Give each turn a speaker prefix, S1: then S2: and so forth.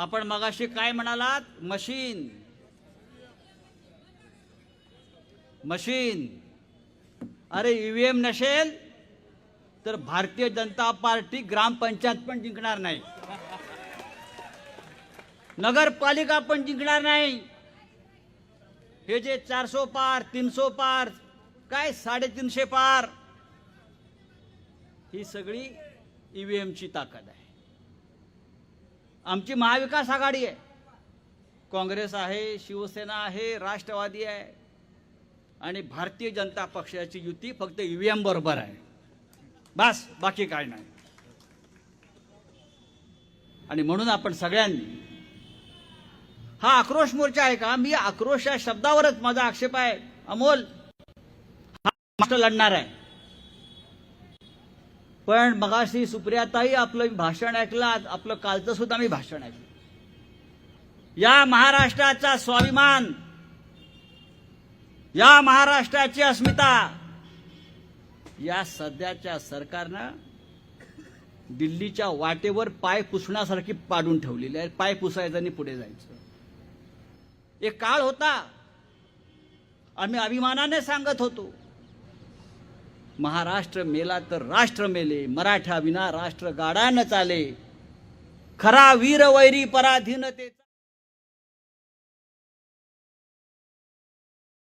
S1: आपण मगाशी काय म्हणालात? मशीन. मशीन. अरे ईव्हीएम नसेल तर भारतीय जनता पार्टी ग्रामपंचायत पण जिंकणार नाही. नगरपालिका पण जिंकणार नाही. हे जे चारसो पार तीनसो पार काय साडेतीनशे पार ही सगळी ईव्हीएमची ताकद आहे. आमची महाविकास आघाडी आहे. काँग्रेस आहे शिवसेना आहे राष्ट्रवादी आहे. आणि भारतीय जनता पक्षाची युती फक्त ईव्हीएम बरोबर आहे. बस बाकी काय नाही. आणि म्हणून आपण सगळ्यांनी हा आक्रोश मोर्चा आहे का? मी आक्रोश या शब्दावरच माझा आक्षेप आहे. अमोल हा महाराष्ट्र लढणार आहे. पण मगाशी सुप्रियाताई आपलं भाषण ऐकलं आपलं कालचं सुद्धा मी भाषण ऐकलं. या महाराष्ट्राचा स्वाभिमान या महाराष्ट्राची अस्मिता या सध्याच्या सरकारनं दिल्लीच्या वाटेवर पाय पुसण्यासारखी पाडून ठेवलेली आहे. पाय पुसायचं आणि पुढे जायचं. एक काळ होता. आम्ही अभिमानाने सांगत होतो. महाराष्ट्र मेला तर राष्ट्र मेले मराठा विना राष्ट्र गाडानं चाले. खरा वीर वैरी पराधीनतेचा